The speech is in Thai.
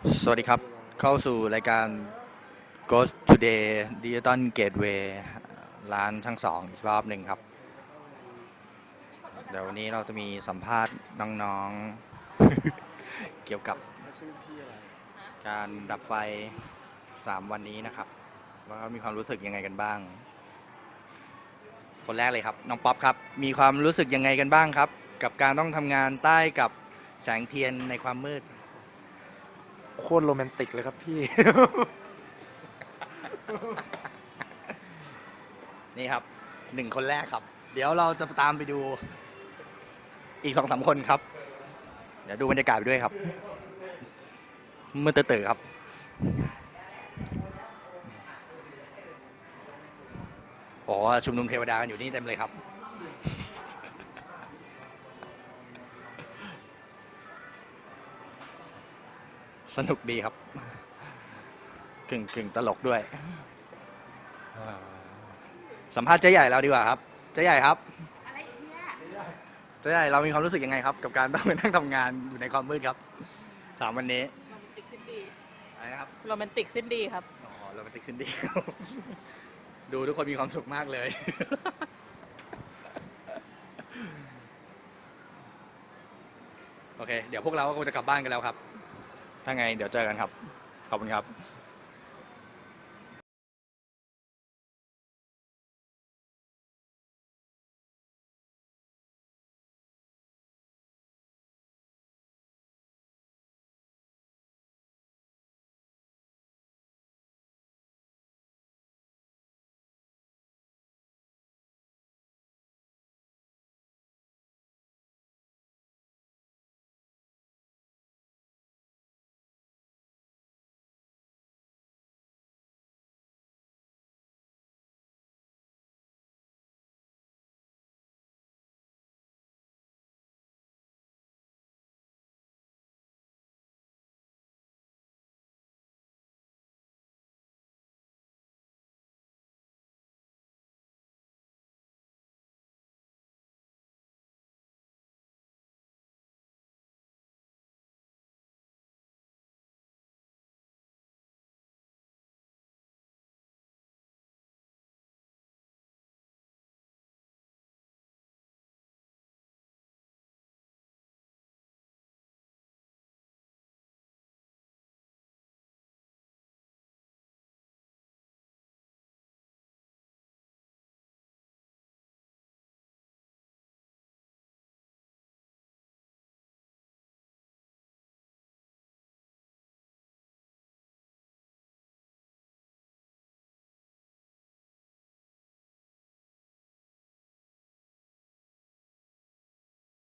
สวัสดีครับ เข้าสู่รายการ Ghost Today Digital Gateway ร้านทั้งสองอีกรอบหนึ่งครับ เดี๋ยววันนี้เราจะมีสัมภาษณ์น้องๆ เกี่ยวกับการดับไฟ 3 วันนี้นะครับ ว่าเขามีความรู้สึกยังไงกันบ้าง คนแรกเลยครับ น้องป๊อปครับ มีความรู้สึกยังไงกันบ้างครับ กับการต้องทำงานใต้กับแสงเทียนในความมืด โคตรโรแมนติกเลยครับพี่ นี่ครับหนึ่งคนแรกครับ เดี๋ยวเราจะตามไปดูอีกสองสามคนครับ เดี๋ยวดูบรรยากาศไปด้วยครับมือตื่นครับโอ้ชุมนุมเทวดากันอยู่นี่เต็มเลยครับ สนุกดีครับกึ่งกึ่งตลกด้วยอ่าสัมภาษณ์เจ๊ใหญ่เราดีกว่าครับเจ๊ใหญ่ครับอะไรอีกเนี่ยเจ๊ใหญ่เรามีความรู้สึกยังไงครับ กับการต้องไปนั่งทำงานอยู่ในความมืดครับสามวันนี้โรแมนติกสิ้นดีอะไรนะครับโรแมนติกสิ้นดีครับอ๋อโรแมนติกขึ้นดีดูทุกคนมีความสุขมากเลย โอเค เดี๋ยวพวกเราก็คงจะกลับบ้านกันแล้วครับ ถ้าไงเดี๋ยวเจอกันครับ ขอบคุณครับ